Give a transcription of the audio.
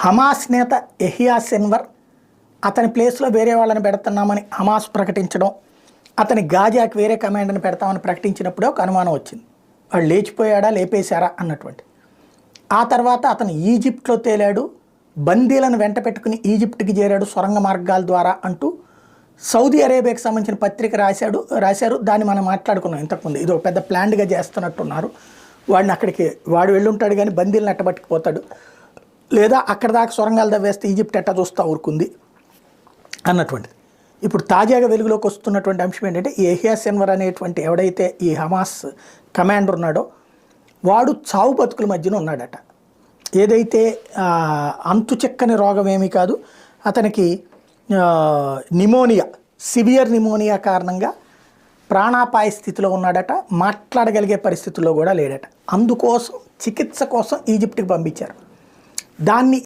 Hamas నేత ఎహియా సెన్వర్ అతని ప్లేస్లో వేరే వాళ్ళని పెడుతున్నామని హమాస్ ప్రకటించడం అతని గాజాకి వేరే కమాండర్ని పెడతామని ప్రకటించినప్పుడే ఒక అనుమానం వచ్చింది. వాడు లేచిపోయాడా లేపేశారా అన్నటువంటి. ఆ తర్వాత అతను ఈజిప్ట్లో తేలాడు బందీలను వెంట పెట్టుకుని ఈజిప్ట్కి చేరాడు సొరంగ మార్గాల ద్వారా అంటూ సౌదీ అరేబియాకి సంబంధించిన పత్రిక రాశాడు రాశారు. దాన్ని మనం మాట్లాడుకున్నాం ఇంతకుముందు. ఇది ఒక పెద్ద ప్లాన్డ్గా చేస్తున్నట్టున్నారు. వాడిని అక్కడికి వాడు వెళ్ళుంటాడు కానీ బందీలను ఎట్టబట్టుకుపోతాడు లేదా అక్కడ దాకా సొరంగాలు దవ్వేస్తే ఈజిప్ట్ ఎట్ట చూస్తూ ఊరుకుంది అన్నటువంటిది. ఇప్పుడు తాజాగా వెలుగులోకి వస్తున్నటువంటి అంశం ఏంటంటే ఈ ఎహియా సెన్వర్ అనేటువంటి ఎవడైతే ఈ హమాస్ కమాండర్ ఉన్నాడో వాడు చావు బతుకుల మధ్యన ఉన్నాడట. ఏదైతే అంతు చెక్కని రోగం ఏమీ కాదు అతనికి నిమోనియా సివియర్ నిమోనియా కారణంగా ప్రాణాపాయ స్థితిలో ఉన్నాడట మాట్లాడగలిగే పరిస్థితుల్లో కూడా లేడట. అందుకోసం చికిత్స కోసం ఈజిప్ట్కి పంపించారు. దాన్ని